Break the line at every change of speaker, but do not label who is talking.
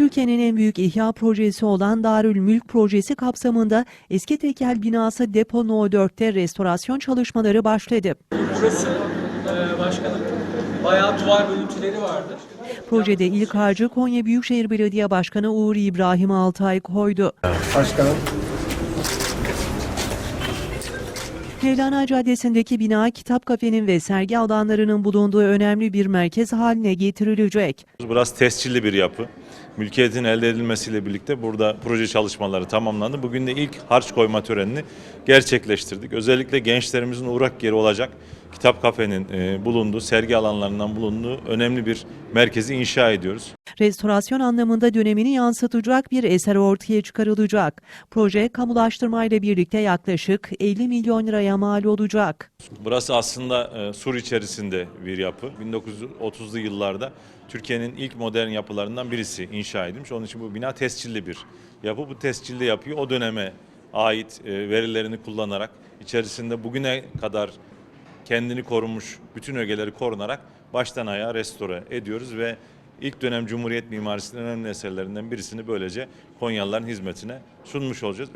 Türkiye'nin en büyük ihya projesi olan Darül Mülk projesi kapsamında eski tekel binası Depo No 4'te restorasyon çalışmaları başladı.
Burası e, başkanım bayağı duvar görüntüleri vardır.
Projede ilk harcı Konya Büyükşehir Belediye Başkanı Uğur İbrahim Altay koydu.
Başkanım.
Mevlana Caddesi'ndeki bina kitap kafenin ve sergi alanlarının bulunduğu önemli bir merkez haline getirilecek.
Burası tescilli bir yapı. Mülkiyetin elde edilmesiyle birlikte burada proje çalışmaları tamamlandı. Bugün de ilk harç koyma törenini gerçekleştirdik. Özellikle gençlerimizin uğrak yeri olacak kitap kafenin e, bulunduğu, sergi alanlarından bulunduğu önemli bir merkezi inşa ediyoruz.
Restorasyon anlamında dönemini yansıtacak bir eser ortaya çıkarılacak. Proje kamulaştırmayla birlikte yaklaşık 50 milyon liraya mal olacak.
Burası aslında e, sur içerisinde bir yapı. 1930'lu yıllarda Türkiye'nin ilk modern yapılarından birisi inşa edilmiş. Onun için bu bina tescilli bir yapı. Bu tescilli yapıyı o döneme ait e, verilerini kullanarak içerisinde bugüne kadar kendini korumuş bütün ögeleri korunarak baştan ayağa restore ediyoruz ve ilk dönem Cumhuriyet mimarisinin önemli eserlerinden birisini böylece Konyalıların hizmetine sunmuş olacağız.